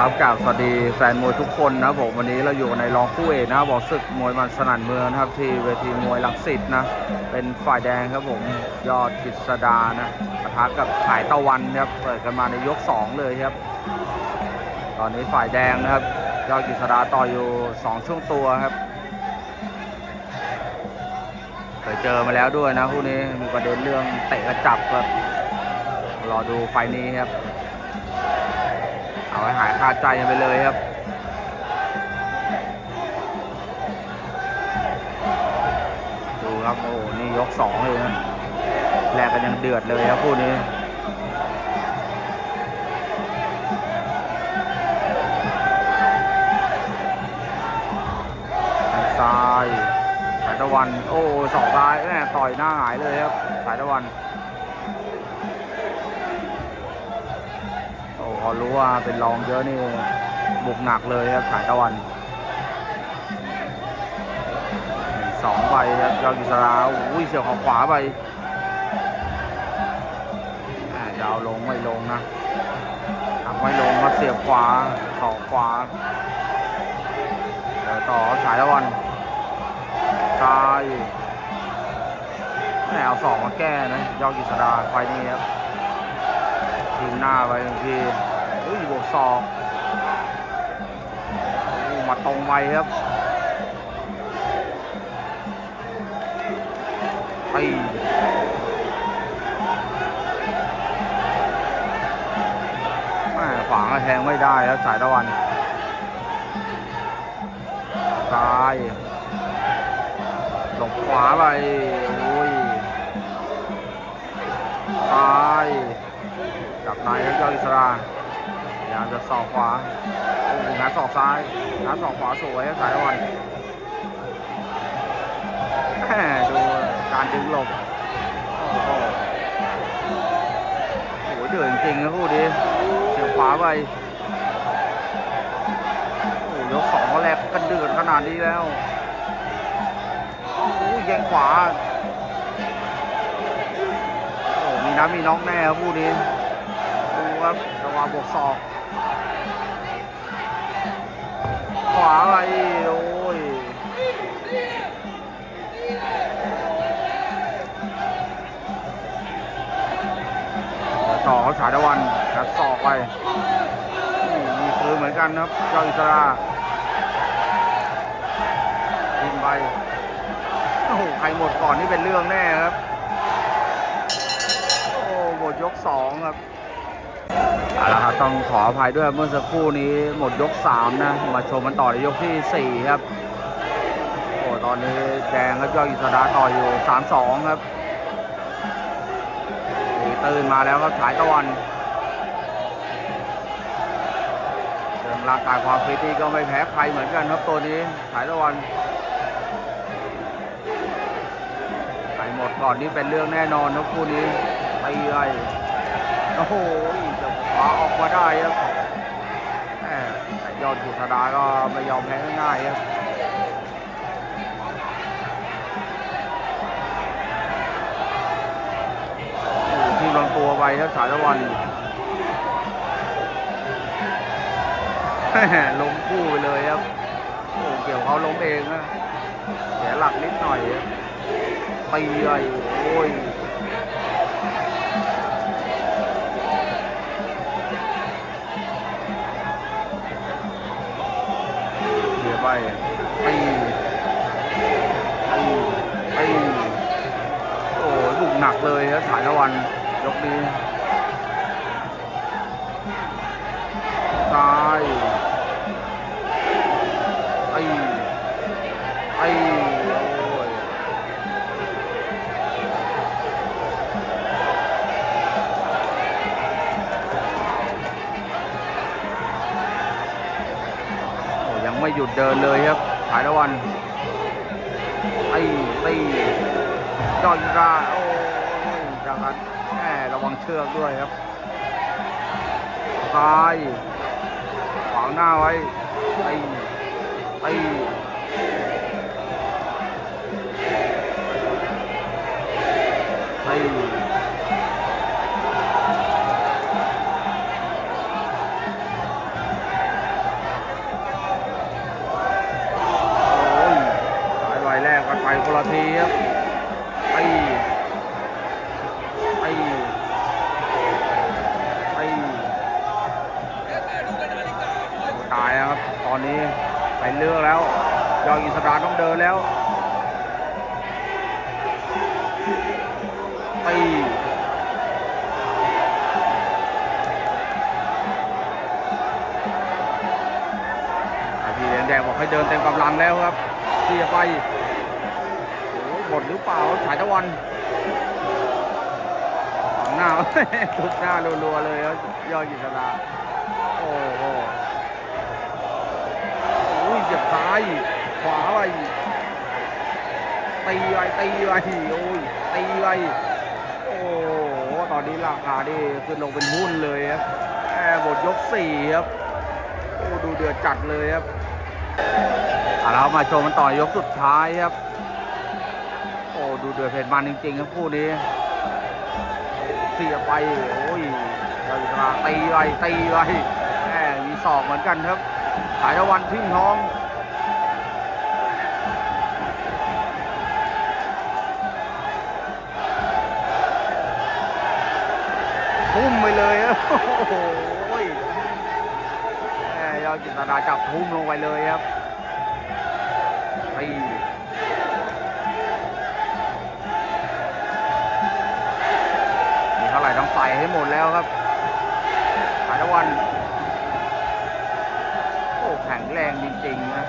ครับกราบสวัสดีแฟนมวยทุกคนนะผมวันนี้เราอยู่ในรองคู่เอกนะบอกศึกมวยมันสนั่นเมืองนะครับ ที่เวทีมวยลังสิตนะ เป็นฝ่ายแดงครับผมยอดกฤษดานะปะทะกับขายตะวันนะครับเปิดกันมาในยก 2 เลยครับ ตอนนี้ฝ่ายแดงนะครับ ยอดกฤษดาต่ออยู่ 2 ช่วงตัวครับเคยเจอมาแล้วด้วยนะคู่นี้มีประเด็นเรื่องเตะกระจับครับรอดูไฟนี้ครับ ให้หายคาใจกันไปเลยครับดูครับโอ้โหนี่ยกสองเลยนะแลกกันยังเดือดเลยครับคู่นี้ทางซ้ายสายตะวัน โอ้สองซ้ายแม่ต่อยหน้าหายเลยครับสายตะวัน อ้พอรู้ว่าเป็นรองเยอะนี่บุกหนักเลยครับสายตะวันสองใบครับยอดกิษราอุ้ยเสียวเขอขวาไปแหม่จะเอาลงไม่ลงนะทำไม่ลงมาเสียบขวาสองขวาเดี๋ยวต่อสายตะวันซ้ายแหมเอาสองมาแก้นะยอดกิษราไฟนี้ครับทีมหน้าไปบางที อุ้ยบวกศอกมาตรงไวครับไปแม่ขวางแทงไม่ได้แล้วสายตะวันซ้ายหลบขวาไปโอ้ยซ้ายจับในครับยอดอิสราพ ยามจะสอกขวาโอ้งัดศอกซ้ายงัดศอกขวาสวยสายวันดูการดึงหลบโอ้โหเดือดจริงนะคู่นี้เสียบขวาไปโอ้ยกสองแลกกันเดือดขนาดนี้แล้วโอ้โหแยงขวาโอ้มีน้ำมีน้องแน่ครับคู่นี้ดูครับจังหวะบวกศอก ขวาไปโอ้ยต่อเขาฉายตะวันกัดศอกไปมีคืนเหมือนกันครับเจ้าอิสรายิงไปโอ้โหใครหมดก่อนนี่เป็นเรื่องแน่ครับ โอ้หมดยกสองครับ เอาละครับต้องขออภัยด้วยเมื่อสักครู่นี้หมดยก 3 นะ มาชมมันต่อในยกที่ 4 ครับ โอ้ตอนนี้แดงครับยอดอิสระต่ออยู่ 3-2 ครับตื่นมาแล้วครับฉายตะวันเรื่องร่างกายความฟิตนี่ก็ไม่แพ้ใครเหมือนกันครับตัวนี้ฉายตะวันใครหมดก่อนนี่เป็นเรื่องแน่นอนครับคู่นี้ตีไอ้โอ้โหจะ ขวาออกมาได้ครับแหม่แต่ยอดกุศดาก็ไม่ยอมแพ้ง่ายๆครับโอ้โหที่ลำตัวไปครับสายตะวันล้มคู่ไปเลยครับโอ้เกี่ยวเขาล้มเองนะเสียหลักนิดหน่อยครับตีไอ้โอ้ย ไปตีตีตีโอ้ยบุกหนักเลยครับสายตะวันยกนี้ซ้ายไอ้ ยุดเดินเลยครับสายตะวันไอ้ไอ้จอยราโอ้ยจังนั้นแหมระวังเชือกด้วยครับซ้ายขวางหน้าไว้ไอ้ไอ้ไอ้ อนนี้ไปเลือกแล้ว ยอดกิษดาต้องเดินแล้วตีไอพี่แดงบอกให้เดินเต็มกำลังแล้วครับเสียไปโอ้หหมดหรือเปล่าฉายตะวันหน้าทุบหน้ารัวๆเลยครับยอดกิษดาโอ้โหอุ้ยเหยียบ ซ้ายขวาไปตีไปตีไปโอ้ยตีไปโอ้ตอนนี้ราคาดิขึ้นลงเป็นหุ้นเลยครับแอร์บทยกสี่ครับโอ้ดูเดือดจัดเลยครับเรามาชมมันต่อยกสุดท้ายครับ โอ้ดูเดือดเผ็ดมันจริงๆครับคู่นี้เสียไปโอ้ยยาวิตราตีไปตีไปแหมมีศอกเหมือนกันครับ สายตะวันทิ้งท้อง พุ่มไปเลยอะโอ้โหแม่ยอดจิตราจับพุ่มลงไปเลยครับตีมีเท่าไหร่ต้องใส่ให้หมดแล้วครับสายตะวัน โอ้แข็งแรงจริงๆนะ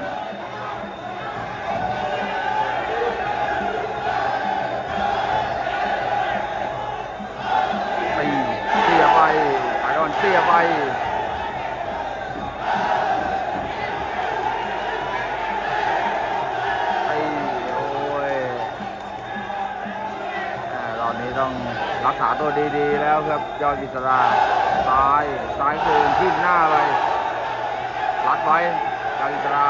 ต้องรักษาตัวดีๆ แล้วครับยอดกิษราซ้ายซ้ายคืนที่หน้าไปรัดไว้ยอดกิษรา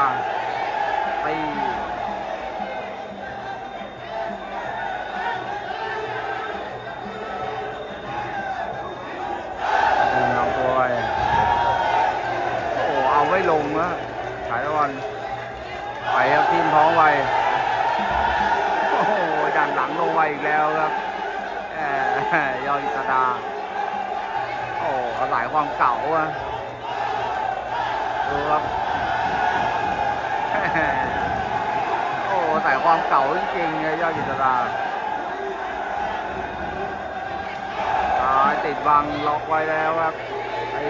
ตี อ้อาศัยความเก่าอะดูครับโอ้อาศัยความเก่าจริงๆเลยยอดอิจดาติดบังล็อกไว้แล้วครับไอ้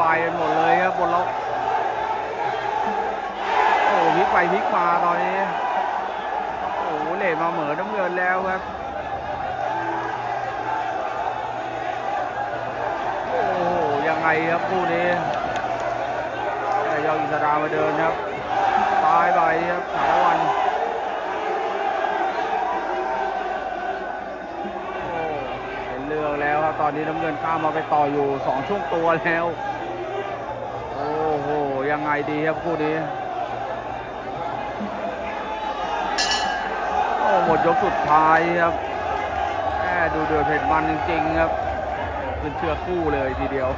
วายกันหมดเลยครับบนล็อกโอ้พลิกไปพลิกมาตอนนี้โอ้โหเหล่มาเหมือน้ำเงินแล้วครับโอ้โหยังไงครับคู่นี้แต่ยอดอิสรามาเดินครับตายไปครับสาวันโอ้เป็นเรื่องแล้วครับตอนนี้น้ำเงินข้ามมาไปต่ออยู่สองช่วงตัวแล้ว ยังไงดีครับคู่นี้โอ้หมดยกสุดท้ายครับแหมดูเดือดเผ็ดมันจริงๆครับเป็นเชือกคู่เลยทีเดียว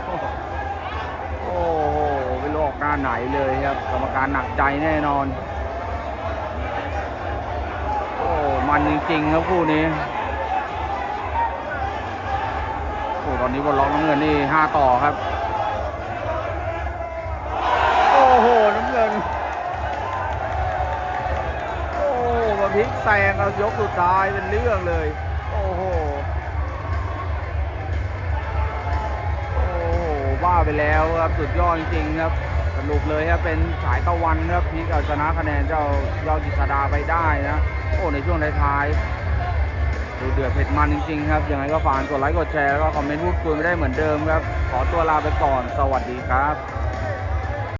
โอ้โหไม่รู้ออกหน้าไหนเลยครับกรรมการหนักใจแน่นอน โอ้มันจริงๆครับคู่นี้โอ้ตอนนี้บนล็อกน้ำเงินนี่ห้าต่อครับ แซงเอายกสุดท้ายเป็นเรื่องเลย โอ้โห โอ้โหบ้าไปแล้วครับสุดยอดจริงๆครับสรุปเลยครับเป็นสายตะวันครับพลิกเอาชนะคะแนนเจ้ายอดกิษดาไปได้นะ โอ้ในช่วงท้ายดูเดือดเผ็ดมันจริงๆครับ ยังไงก็ฝากกดไลค์กดแชร์แล้วก็คอมเมนต์พูดคุยไม่ได้เหมือนเดิมครับ ขอตัวลาไปก่อน สวัสดีครับ